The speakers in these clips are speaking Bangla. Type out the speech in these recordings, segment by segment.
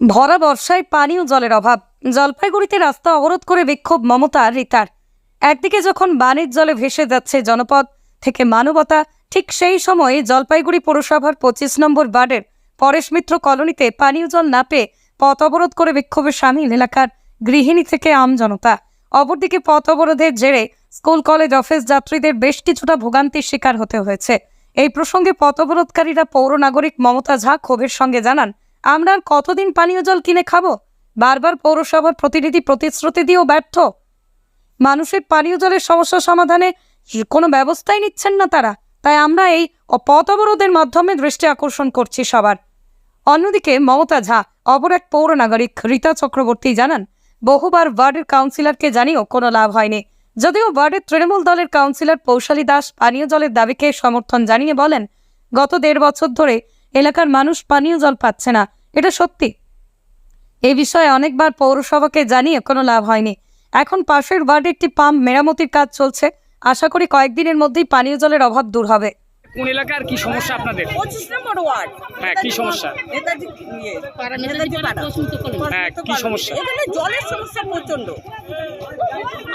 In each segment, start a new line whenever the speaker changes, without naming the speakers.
ভরা বর্ষায় পানি ও জলের অভাব। জলপাইগুড়িতে রাস্তা অবরোধ করে বিক্ষোভ মমতা আর রিতার। একদিকে যখন বানের জলে ভেসে যাচ্ছে জনপদ থেকে মানবতা, ঠিক সেই সময়ে জলপাইগুড়ি পৌরসভার পঁচিশ নম্বর বার্ডের পরেশ মিত্র কলোনিতে পানীয় জল না পেয়ে পথ অবরোধ করে বিক্ষোভে সামিল এলাকার গৃহিণী থেকে আম জনতা। অপরদিকে পথ অবরোধের জেরে স্কুল, কলেজ, অফিস যাত্রীদের বেশ কিছুটা ভোগান্তির শিকার হতে হয়েছে। এই প্রসঙ্গে পথ অবরোধকারীরা পৌর নাগরিক মমতা ঝা ক্ষোভের সঙ্গে জানান আমরা আর কতদিন পানীয় জল কিনে খাব? বারবার পৌরসভার প্রতিনিধি প্রতিশ্রুতি দিয়েও ব্যর্থ। মানুষের পানীয় জলের সমস্যা সমাধানে কোনো ব্যবস্থাই নিচ্ছেন না তারা। তাই আমরা এই পথ অবরোধের মাধ্যমে দৃষ্টি আকর্ষণ করছি সবার। অন্যদিকে মমতা ঝা, অপর এক পৌর নাগরিক রীতা চক্রবর্তী জানান, বহুবার ওয়ার্ডের কাউন্সিলরকে জানিয়েও কোনো লাভ হয়নি। যদিও ওয়ার্ডের তৃণমূল দলের কাউন্সিলর পৌশালী দাস পানীয় জলের দাবিকে সমর্থন জানিয়ে বলেন, গত দেড় বছর ধরে এলাকার মানুষ পানীয় জল পাচ্ছে না। এটা সত্যি। এই বিষয়ে অনেকবার পৌরসভাকে জানিয়ে কোনো লাভ হয়নি। এখন পাশের ওয়ার্ডে একটি পাম্প মেরামতির কাজ চলছে। আশা করি কয়েকদিনের মধ্যেই পানীয় জলের অভাব দূর হবে।
কোন এলাকার কি সমস্যা আপনাদের?
পঁচিশ নম্বর ওয়ার্ড।
হ্যাঁ, কি সমস্যা?
নেতাজি ইয়ে, নেতাজি পাড়া।
হ্যাঁ, কি সমস্যা?
এখানে জলের সমস্যা প্রচণ্ড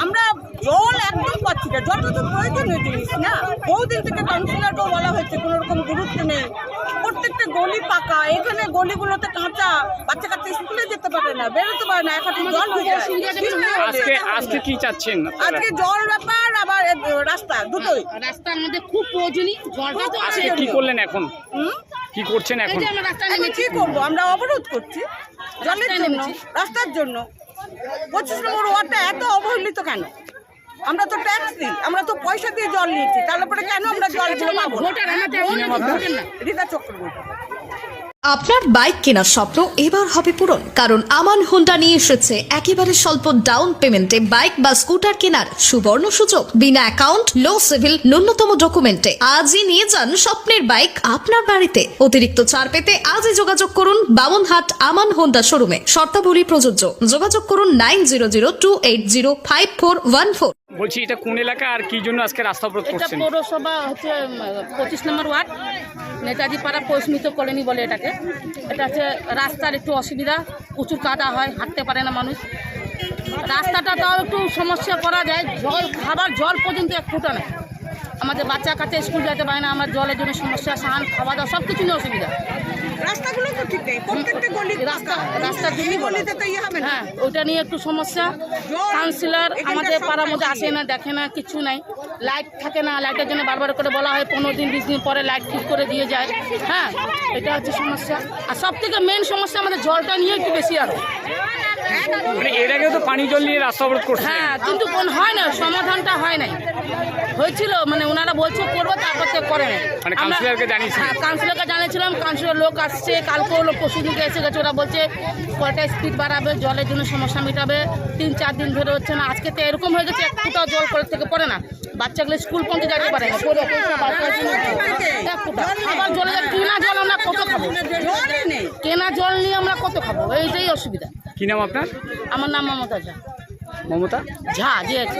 আমরা জল একদম পাচ্ছি না। জলটা প্রয়োজনীয় জিনিস না। বহুদিন থেকে কাউন্সিলরকেও বলা হয়েছে কোনো রকম গুরুত্ব নেই। প্রত্যেকটা গলি পাকা এখানে গলিগুলোতে কাঁচা বাচ্চা কাচ্চা স্কুলে যেতে পারে না বেরোতে পারে না এখন জল হয়ে
আজকে আজকে কি চাচ্ছেন
আজকে জল ব্যাপার আবার রাস্তা দুটোই।
রাস্তা আমাদের খুব প্রয়োজনীয় জলটা তো আছে।
আজকে কি করলেন এখন?
হুম?
কি করছেন এখন?
কি করব? আমরা অবরোধ করছি জলের জন্য রাস্তার জন্য। পঁচিশ নম্বর ওয়ার্ডটা এত অবহেলিত কেন? আমরা তো ট্যাক্স দিই আমরা তো পয়সা দিয়ে জল নিয়েছি তারপরে পরে কেন আমরা জল পাবো রীতা চক্রবর্তী।
আপনার বাইক কেনার স্বপ্ন এবার হবে পূরণ কারণ আমান হোন্ডা নিয়ে এসেছে একেবারে স্বল্প ডাউন পেমেন্টে বাইক বা স্কুটার কেনার সুবর্ণ সুযোগ। বিনা অ্যাকাউন্ট লো সিভিল ন্যূনতম ডকুমেন্টে আজই নিয়ে যান স্বপ্নের বাইক আপনার বাড়িতে। অতিরিক্ত ছাড় পেতে আজই যোগাযোগ করুন বামনহাট আমান হোন্ডা শোরুমে শর্তাবলী প্রযোজ্য। যোগাযোগ করুন nine zero zero two eight zero five four one four
বলছি এটা কোন এলাকা আর কি জন্য আজকে রাস্তা অবরোধ
এটা
করছেন?
পৌরসভা হচ্ছে পঁচিশ নম্বর ওয়ার্ড। নেতাজি পাড়া পৌষ্মিত কলোনি বলে এটাকে। এটা হচ্ছে রাস্তার একটু অসুবিধা প্রচুর কাদা হয় হাঁটতে পারে না মানুষ। রাস্তাটা তাও একটু সমস্যা করা যায় জল খাবার জল পর্যন্ত এক ফুটা নেই আমাদের বাচ্চা কাচ্চা স্কুল যেতে পারে না আমার জলের জন্য সমস্যা স্নান খাওয়া দাওয়া সব কিছু নিয়ে অসুবিধা।
রাস্তাগুলো তো ঠিক নেই প্রত্যেকটা গলি
রাস্তা
গলিতে তো ইয়ে হবে
হ্যাঁ ওইটা নিয়ে একটু সমস্যা। কাউন্সিলর আমাদের পাড়ার মধ্যে আসে না দেখে না কিছু নাই। লাইট থাকে না, লাইটের জন্য বারবার করে বলা হয় পনেরো দিন, বিশ দিন পরে লাইট ঠিক করে দিয়ে যায়। হ্যাঁ এটা হচ্ছে সমস্যা। আর সব থেকে মেন সমস্যা আমাদের জলটা নিয়ে একটু বেশি আরও।
মানে এর আগেও তো পানি জল নিয়ে রাস্তা অবরোধ করছেন
হ্যাঁ কিন্তু কোন হয় না সমাধানটা হয় নাই হয়েছিল মানে ওনারা বলছে করব তারপর তো করে নাই
মানে কাউন্সিলরকে জানিয়েছেন?
হ্যাঁ কাউন্সিলরকে জানিয়েছিলাম কাউন্সিলর লোক আসছে কালকেও লোক পরশু দিনকে এসে গেছে ওরা বলছে কয়টা স্পিড বাড়াবে জলের জন্য সমস্যা মেটাবে তিন চার দিন ধরে হচ্ছে না আজকে তো এরকম হয়ে গেছে এক ফুটাও জল কলের থেকে পড়ে না বাচ্চাগুলো স্কুল পৌঁছে যেতে পারে না আবার জল আমরা কত খাব
জলই নেই
কেনা জল নিয়ে আমরা কত খাব? এইটাই অসুবিধা।
কি নাম আপনার?
আমার নাম মমতা ঝা।
মমতা?
ঝা যে আছে।